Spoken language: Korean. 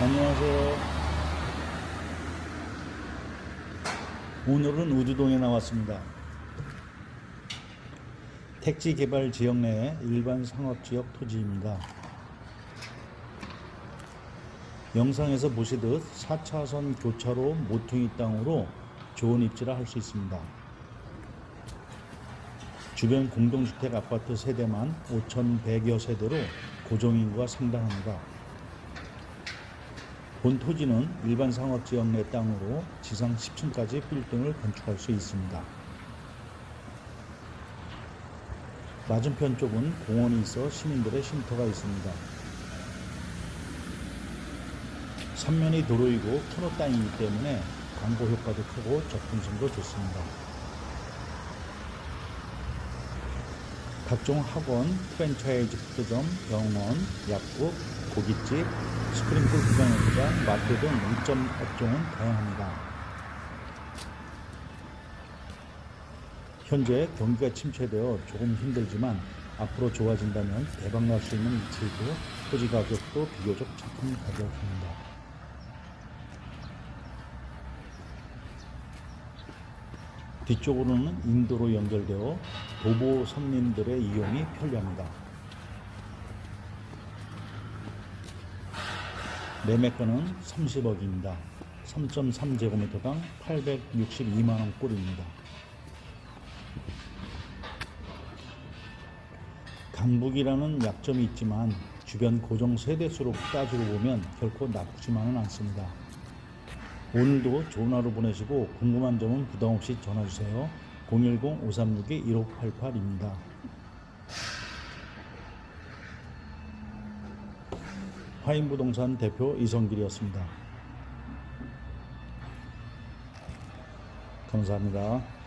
안녕하세요. 오늘은 우주동에 나왔습니다. 택지 개발 지역 내 일반 상업 지역 토지입니다. 영상에서 보시듯 4차선 교차로 모퉁이 땅으로 좋은 입지를 할수 있습니다. 주변 공동주택 아파트 세대만 5,100여 세대로 고정인구가 상당합니다. 본 토지는 일반 상업지역 내 땅으로 지상 10층까지 빌딩을 건축할 수 있습니다. 맞은편 쪽은 공원이 있어 시민들의 쉼터가 있습니다. 삼면이 도로이고 터널 땅이기 때문에 광고 효과도 크고 접근성도 좋습니다. 각종 학원, 프랜차이즈 푸드점, 병원, 약국, 고깃집, 스프링클 구경장, 마트 등 일점 업종은 다양합니다. 현재 경기가 침체되어 조금 힘들지만 앞으로 좋아진다면 대박 날 수 있는 위치이고 토지 가격도 비교적 착한 가격입니다. 뒤쪽으로는 인도로 연결되어 도보 손님들의 이용이 편리합니다. 매매가는 30억입니다. 3.3제곱미터당 862만원 꼴입니다. 강북이라는 약점이 있지만 주변 고정 세대수로 따지고 보면 결코 나쁘지만은 않습니다. 오늘도 좋은 하루 보내시고 궁금한 점은 부담 없이 전화 주세요. 010-536-1588입니다. 화인부동산 대표 이성길이었습니다. 감사합니다.